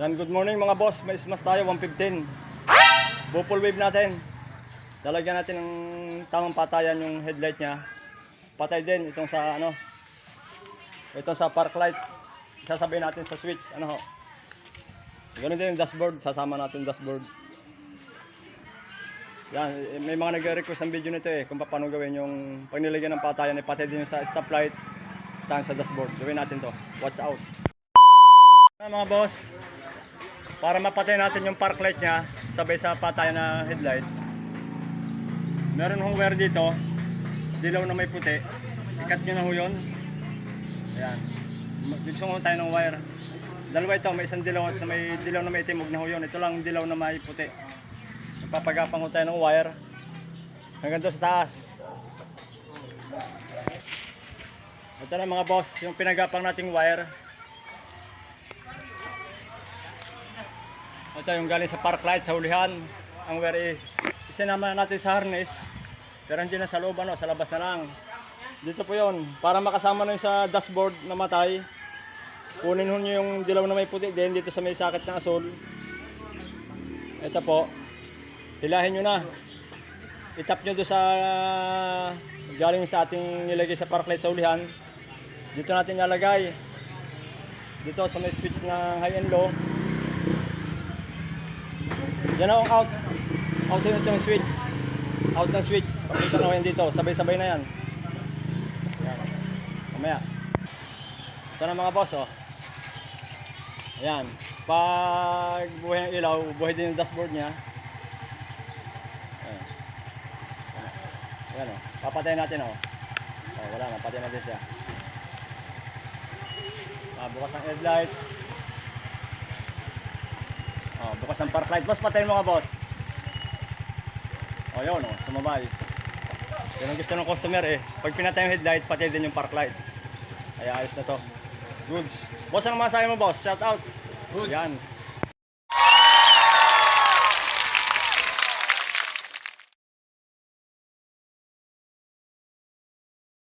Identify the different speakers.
Speaker 1: Yan, good morning mga boss. May smash tayo, 115. Bupol wave natin. Lalagyan natin ng tamang patayan yung headlight niya. Patay din itong sa ano. Itong sa park light. Sasabihin natin sa switch. Ano ho. Ganun din yung dashboard. Sasama natin yung dashboard. Yan, may mga nagre-request ng video nito eh kung paano gawin yung pag ng patayan eh, patay din sa stoplight saka sa dashboard. Gawin natin to. Watch out. Mga boss, para mapatay natin yung park light niya sabay sa patayan na headlight. Meron hong wire dito, dilaw na may puti. Ikat nyo na ho yun. Ayan. Gusto mo tayo ng wire. Dalawa ito, may isang dilaw at may dilaw na may itim, huwag na ho yun. Ito lang dilaw na may puti. Papagapang ko tayo ng wire. Hanggang doon sa taas. Ito na mga boss, yung pinagapang nating wire. Ito yung galing sa park light, sa hulihan. Ang wire is, isinama natin sa harness. Pero hindi na sa loob, ano, sa labas na lang. Dito po yon para makasama na sa dashboard na matay. Kunin ho nyo yung dilaw na may puti din dito sa may sakit ng asul. Ito po, hilahin nyo na. Itap nyo doon sa galing sa ating nilagay sa park light sa ulihan. Dito natin nalagay. Dito sa may switch ng high and low. Yan ang out. Out yun yung switch. Out ng switch. Pakita na ko yan dito. Sabay-sabay na yan. Yan. Mamaya. Ito na mga boss oh. Ayan. Pag buhay ang ilaw, buhay din yung dashboard niya. Ayan. Ayan oh. Papatayin natin oh. Oh, wala na. Patayin natin siya. Ah, bukas ang headlight. Bukas ang park light. Boss, patayin mo ka, boss. Oh, yun, oh, sumabay. Yan ang gusto ng customer eh. Pag pinatay yung headlight, patay din yung park light. Kaya ayos na to. Goods. Boss, ang masahe mo, boss? Shout out.
Speaker 2: Goods.
Speaker 1: Yan.